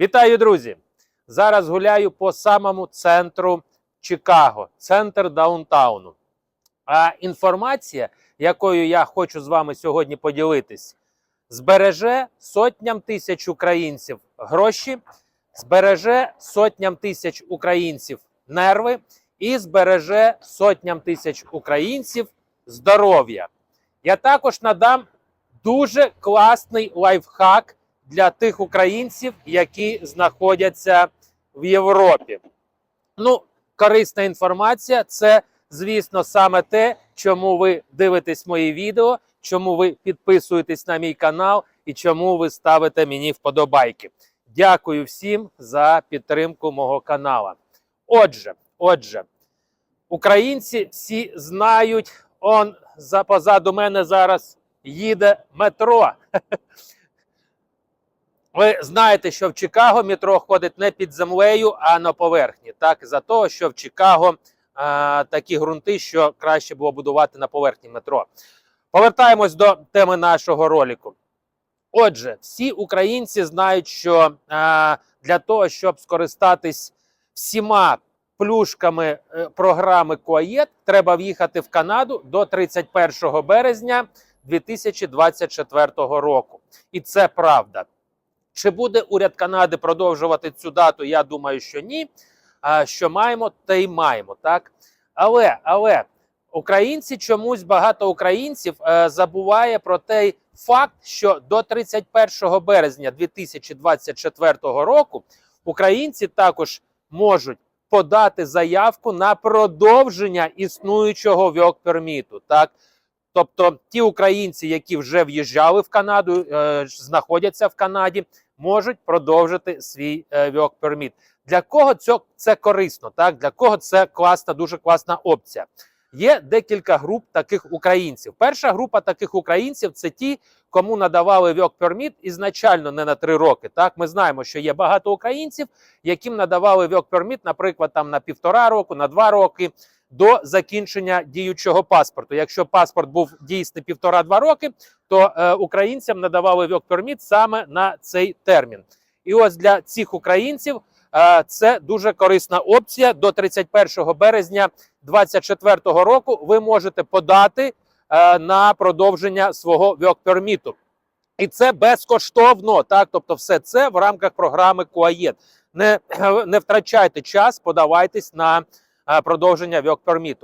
Вітаю, друзі! Зараз гуляю по самому центру Чикаго, центр даунтауну. А інформація, якою я хочу з вами сьогодні поділитись, збереже сотням тисяч українців гроші, збереже сотням тисяч українців нерви і збереже сотням тисяч українців здоров'я. Я також надам дуже класний лайфхак для тих українців, які знаходяться в Європі. Ну, корисна інформація це, звісно, саме те, чому ви дивитесь мої відео, чому ви підписуєтесь на мій канал і чому ви ставите мені вподобайки. Дякую всім за підтримку мого канала. Отже, отже, українці всі знають, он за позаду мене зараз їде метро. Ви знаєте, що в Чикаго метро ходить не під землею, а на поверхні. Так, за того, що в Чикаго а, такі ґрунти, що краще було будувати на поверхні метро. Повертаємось до теми нашого ролику. Отже, всі українці знають, що а, для того, щоб скористатись всіма плюшками е, програми КОАЄТ, треба в'їхати в Канаду до 31 березня 2024 року. І це правда. Чи буде уряд Канади продовжувати цю дату? Я думаю, що ні. А що маємо, те й маємо. Так, але але українці чомусь багато українців е, забуває про той факт, що до 31 березня 2024 року українці також можуть подати заявку на продовження існуючого вьок-перміту. Так, тобто ті українці, які вже в'їжджали в Канаду, е, знаходяться в Канаді, можуть продовжити свій е, work permit. Для кого це, це корисно? Так для кого це класна, дуже класна опція. Є декілька груп таких українців. Перша група таких українців це ті, кому надавали work permit ізначально не на три роки. Так, ми знаємо, що є багато українців, яким надавали work permit, наприклад, там на півтора року, на два роки до закінчення діючого паспорту. Якщо паспорт був дійсний півтора-два роки, то е, українцям надавали permit саме на цей термін. І ось для цих українців е, це дуже корисна опція. До 31 березня 2024 року ви можете подати е, на продовження свого permit. І це безкоштовно. Так, тобто, все це в рамках програми КОАЄД. Не, не втрачайте час, подавайтесь на продовження work permit.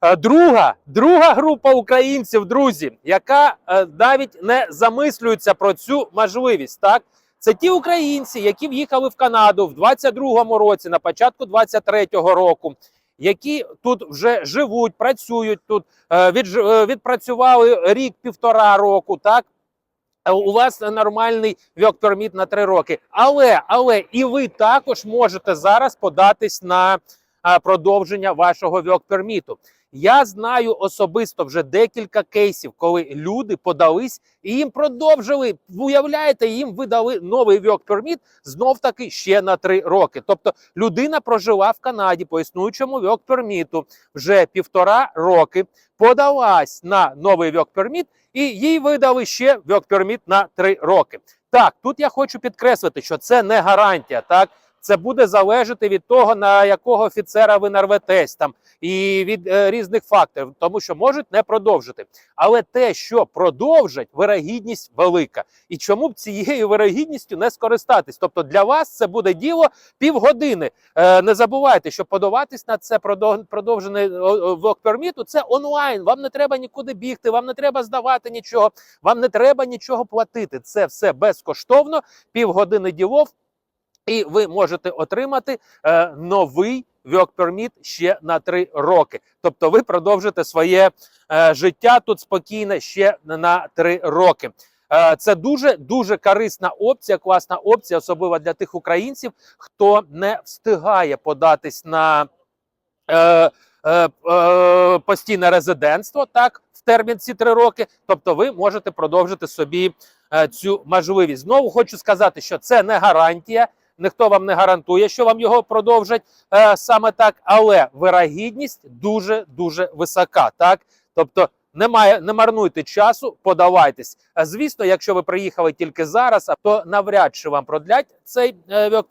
Е, Друга, друга група українців, друзі, яка е, навіть не замислюється про цю можливість, так це ті українці, які в'їхали в Канаду в 22-му році, на початку 23-го року, які тут вже живуть, працюють тут, е, е, відпрацювали рік-півтора року, так. Е, У вас нормальний permit на три роки. Але, але і ви також можете зараз податись на продовження вашого permit. Я знаю особисто вже декілька кейсів, коли люди подались і їм продовжили. Уявляєте, їм видали новий permit знов таки ще на три роки. Тобто людина прожила в Канаді по існуючому permit вже півтора роки, подалась на новий permit і їй видали ще permit на три роки. Так, тут я хочу підкреслити, що це не гарантія. Так, це буде залежати від того, на якого офіцера ви нарветесь там, і від е, різних факторів, тому що можуть не продовжити. Але те, що продовжать, вирогідність велика. І чому б цією вирогідністю не скористатись? Тобто для вас це буде діло півгодини. Е, не забувайте, що подаватись на це продов- продовжене work це онлайн. Вам не треба нікуди бігти, вам не треба здавати нічого, вам не треба нічого платити. Це все безкоштовно, півгодини ділов. І ви можете отримати е, новий work permit ще на три роки. Тобто ви продовжите своє е, життя тут спокійно ще на три роки. Е, це дуже дуже корисна опція, класна опція, особливо для тих українців, хто не встигає податись на е, е, е, постійне резидентство, так в термін ці три роки. Тобто, ви можете продовжити собі е, цю можливість. Знову хочу сказати, що це не гарантія. Ніхто вам не гарантує, що вам його продовжать е, саме так, але вирогідність дуже дуже висока. Так, тобто Немає, не марнуйте часу, подавайтесь. А, Звісно, якщо ви приїхали тільки зараз, то навряд чи вам продлять цей е,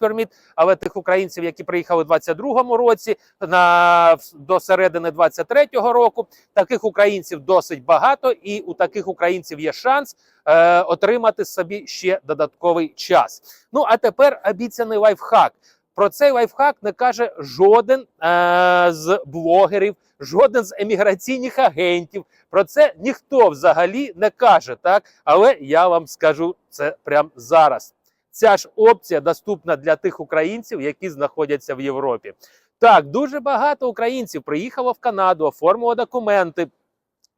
Але тих українців, які приїхали у 22-му році, на до середини 23-го року, таких українців досить багато, і у таких українців є шанс е, отримати собі ще додатковий час. Ну а тепер обіцяний лайфхак. Про цей лайфхак не каже жоден е, з блогерів, жоден з еміграційних агентів. Про це ніхто взагалі не каже, так? Але я вам скажу це прямо зараз. Ця ж опція доступна для тих українців, які знаходяться в Європі. Так, дуже багато українців приїхало в Канаду, оформило документи.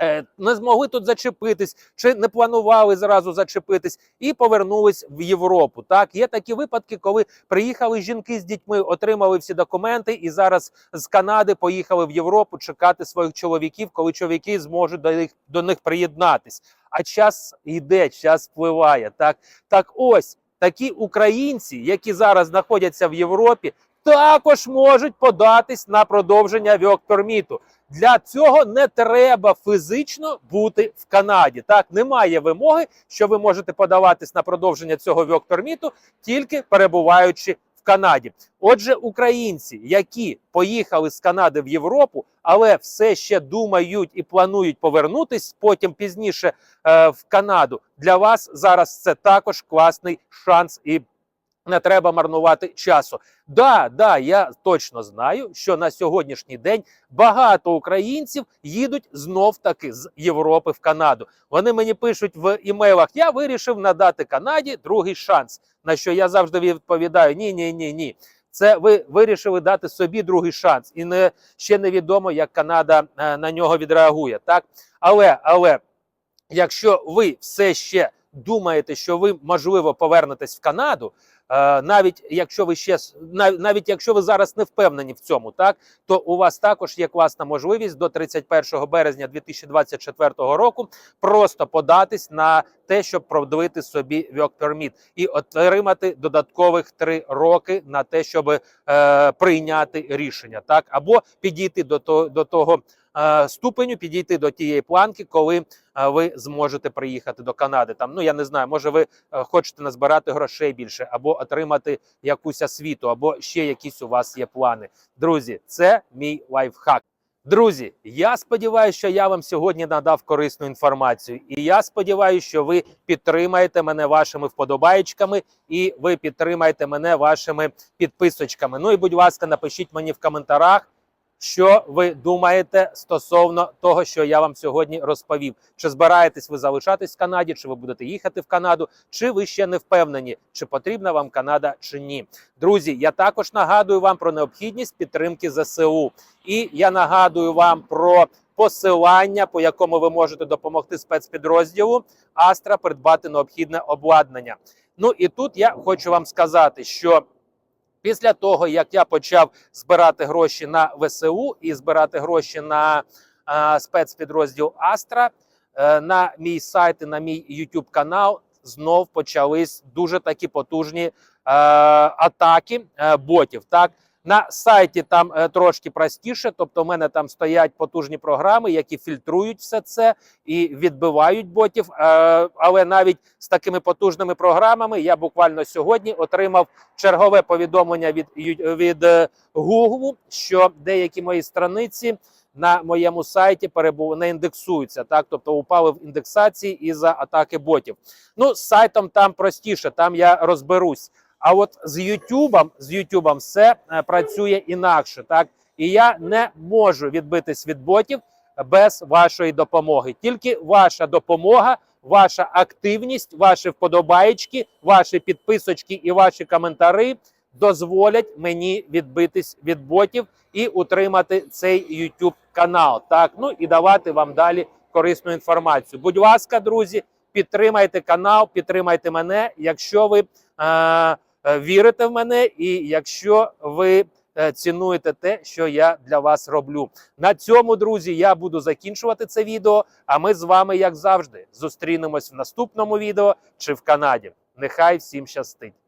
Е, Не змогли тут зачепитись, чи не планували зразу зачепитись, і повернулись в Європу. Так, є такі випадки, коли приїхали жінки з дітьми, отримали всі документи, і зараз з Канади поїхали в Європу чекати своїх чоловіків, коли чоловіки зможуть до них до них приєднатись. А час йде, час впливає. Так, так ось такі українці, які зараз знаходяться в Європі, також можуть податись на продовження вьокперміту. Для цього не треба фізично бути в Канаді. Так немає вимоги, що ви можете подаватись на продовження цього вьокперміту, тільки перебуваючи в Канаді. Отже, українці, які поїхали з Канади в Європу, але все ще думають і планують повернутись потім пізніше е, в Канаду. Для вас зараз це також класний шанс і. Не треба марнувати часу. Да, да, я точно знаю, що на сьогоднішній день багато українців їдуть знов таки з Європи в Канаду. Вони мені пишуть в імейлах: я вирішив надати Канаді другий шанс. На що я завжди відповідаю: ні, ні, ні, ні. Це ви вирішили дати собі другий шанс, і не ще невідомо, як Канада е, на нього відреагує. Так, але але якщо ви все ще думаєте, що ви можливо повернетесь в Канаду. Е, навіть якщо ви ще навіть якщо ви зараз не впевнені в цьому, так то у вас також є класна можливість до 31 березня 2024 року просто податись на те, щоб продавити собі work permit і отримати додаткових три роки на те, щоб е, прийняти рішення, так або підійти до того до того е, ступеню, підійти до тієї планки, коли е, ви зможете приїхати до Канади. Там ну я не знаю, може ви хочете назбирати грошей більше, або отримати якусь освіту, або ще якісь у вас є плани. Друзі, це мій лайфхак. Друзі, я сподіваюся, що я вам сьогодні надав корисну інформацію, і я сподіваюся, що ви підтримаєте мене вашими вподобаєчками і ви підтримаєте мене вашими підписочками. Ну і будь ласка, напишіть мені в коментарях, що ви думаєте стосовно того, що я вам сьогодні розповів. Чи збираєтесь ви залишатись в Канаді, чи ви будете їхати в Канаду, чи ви ще не впевнені, чи потрібна вам Канада чи ні. Друзі, я також нагадую вам про необхідність підтримки ЗСУ. І я нагадую вам про посилання, по якому ви можете допомогти спецпідрозділу Астра придбати необхідне обладнання. Ну і тут я хочу вам сказати, що після того, як я почав збирати гроші на ВСУ і збирати гроші на е, спецпідрозділ Астра, е, на мій сайт і на мій YouTube канал знов почались дуже такі потужні е, атаки е, ботів. Так на сайті там е, трошки простіше, тобто, в мене там стоять потужні програми, які фільтрують все це і відбивають ботів. Е, але навіть з такими потужними програмами я буквально сьогодні отримав чергове повідомлення від від е, Google, що деякі мої страниці на моєму сайті перебув не індексуються, так тобто упали в індексації із-за атаки ботів. Ну з сайтом там простіше, там я розберусь. А от з Ютубом, з Ютубом все е, працює інакше, так і я не можу відбитись від ботів без вашої допомоги. Тільки ваша допомога, ваша активність, ваші вподобаєчки, ваші підписочки і ваші коментарі дозволять мені відбитись від ботів і утримати цей YouTube канал. Так, ну і давати вам далі корисну інформацію. Будь ласка, друзі, підтримайте канал, підтримайте мене, якщо ви е, вірите в мене, і якщо ви е, цінуєте те, що я для вас роблю. На цьому, друзі, я буду закінчувати це відео. А ми з вами, як завжди, зустрінемось в наступному відео чи в Канаді. Нехай всім щастить!